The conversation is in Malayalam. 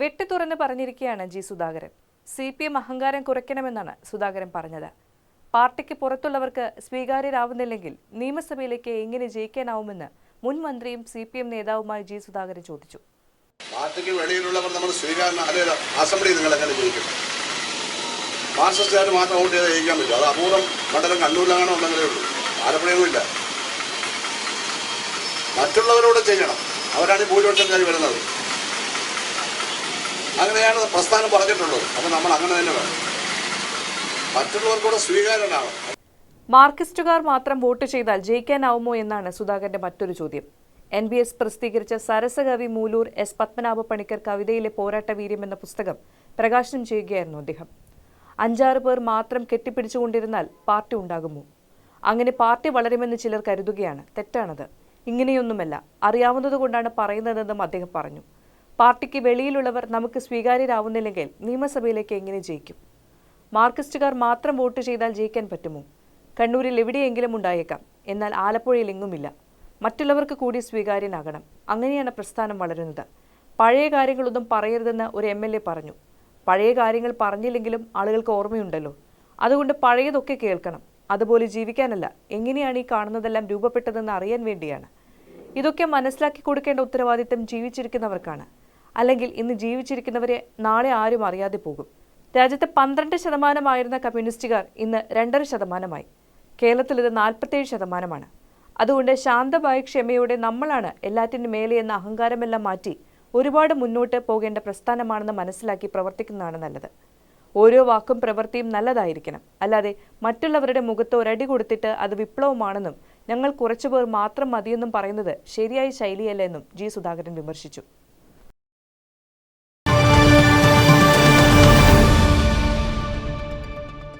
വെട്ടിത്തുറന്ന് പറഞ്ഞിരിക്കുകയാണ് G Sudhakaran. C P M അഹങ്കാരം കുറയ്ക്കണമെന്നാണ് സുധാകരൻ പറഞ്ഞത്. പാർട്ടിക്ക് പുറത്തുള്ളവർക്ക് സ്വീകാര്യരാവുന്നില്ലെങ്കിൽ നിയമസഭയിലേക്ക് എങ്ങനെ ജയിക്കാനാവുമെന്ന് മുൻ മന്ത്രിയും സി പി എം നേതാവുമായ ജി സുധാകരൻ ചോദിച്ചു. പാർട്ടിക്ക് വെളിയിലുള്ളവർ നമ്മൾ അസംബ്ലി നിങ്ങൾ എങ്ങനെ ജയിക്കും? മാത്രം വോട്ട് ചെയ്ത് ജയിക്കാൻ പറ്റും അത് അപൂർവം മണ്ഡലം കണ്ണൂരിലാണോ ഉണ്ടെങ്കിലേ ഉള്ളൂ. ആലപ്പുഴയൊന്നും ഇല്ല മറ്റുള്ളവരോട് ചെയ്യണം. അവരാണ് ഈ ഭൂരിപക്ഷം കാര്യം വരുന്നത്. അങ്ങനെയാണ് പ്രസ്ഥാനം പറഞ്ഞിട്ടുള്ളത്. അപ്പം നമ്മൾ അങ്ങനെ തന്നെ വേണം. മറ്റുള്ളവർക്കൂടെ സ്വീകാര്യനാണ് മാർക്സിസ്റ്റുകാർ മാത്രം വോട്ട് ചെയ്താൽ ജയിക്കാനാവുമോ എന്നാണ് സുധാകരന്റെ മറ്റൊരു ചോദ്യം. എൻ ബി എസ് പ്രസിദ്ധീകരിച്ച സരസകവി മൂലൂർ എസ് പത്മനാഭ പണിക്കർ കവിതയിലെ പോരാട്ട വീര്യം എന്ന പുസ്തകം പ്രകാശനം ചെയ്യുകയായിരുന്നു അദ്ദേഹം. അഞ്ചാറ് പേർ മാത്രം കെട്ടിപ്പിടിച്ചുകൊണ്ടിരുന്നാൽ പാർട്ടി ഉണ്ടാകുമോ? അങ്ങനെ പാർട്ടി വളരുമെന്ന് ചിലർ കരുതുകയാണ്. തെറ്റാണത്. ഇങ്ങനെയൊന്നുമല്ല. അറിയാവുന്നതുകൊണ്ടാണ് പറയുന്നതെന്നും അദ്ദേഹം പറഞ്ഞു. പാർട്ടിക്ക് വെളിയിലുള്ളവർ നമുക്ക് സ്വീകാര്യരാവുന്നില്ലെങ്കിൽ നിയമസഭയിലേക്ക് എങ്ങനെ ജയിക്കും? മാർക്സിസ്റ്റുകാർ മാത്രം വോട്ട് ചെയ്താൽ ജയിക്കാൻ പറ്റുമോ? കണ്ണൂരിൽ എവിടെയെങ്കിലും ഉണ്ടായേക്കാം. എന്നാൽ ആലപ്പുഴയിൽ എങ്ങുമില്ല മറ്റുള്ളവർക്ക് കൂടി സ്വീകാര്യനാകണം. അങ്ങനെയാണ് പ്രസ്ഥാനം വളരുന്നത്. പഴയ കാര്യങ്ങളൊന്നും പറയരുതെന്ന് ഒരു എം എൽ എ പറഞ്ഞു. പഴയ കാര്യങ്ങൾ പറഞ്ഞില്ലെങ്കിലും ആളുകൾക്ക് ഓർമ്മയുണ്ടല്ലോ. അതുകൊണ്ട് പഴയതൊക്കെ കേൾക്കണം. അതുപോലെ ജീവിക്കാനല്ല. എങ്ങനെയാണ് ഈ കാണുന്നതെല്ലാം രൂപപ്പെട്ടതെന്ന് അറിയാൻ വേണ്ടിയാണ്. ഇതൊക്കെ മനസ്സിലാക്കി കൊടുക്കേണ്ട ഉത്തരവാദിത്തം ജീവിച്ചിരിക്കുന്നവർക്കാണ്. അല്ലെങ്കിൽ ഇന്ന് ജീവിച്ചിരിക്കുന്നവരെ നാളെ ആരും അറിയാതെ പോകും. രാജ്യത്ത് പന്ത്രണ്ട് ശതമാനമായിരുന്ന കമ്മ്യൂണിസ്റ്റുകാർ ഇന്ന് രണ്ടര ശതമാനമായി. കേരളത്തിൽ ഇത് നാൽപ്പത്തേഴ് ശതമാനമാണ്. അതുകൊണ്ട് ശാന്തമായ ക്ഷമയോടെ നമ്മളാണ് എല്ലാറ്റിന്റെ മേലെ എന്ന അഹങ്കാരമെല്ലാം മാറ്റി ഒരുപാട് മുന്നോട്ട് പോകേണ്ട പ്രസ്ഥാനമാണെന്ന് മനസ്സിലാക്കി പ്രവർത്തിക്കുന്നതാണ് നല്ലത്. ഓരോ വാക്കും പ്രവൃത്തിയും നല്ലതായിരിക്കണം. അല്ലാതെ മറ്റുള്ളവരുടെ മുഖത്ത് ഒരടി കൊടുത്തിട്ട് അത് വിപ്ലവമാണെന്നും ഞങ്ങൾ കുറച്ചുപേർ മാത്രം മതിയെന്നും പറയുന്നത് ശരിയായ ശൈലിയല്ല എന്നും ജി സുധാകരൻ വിമർശിച്ചു.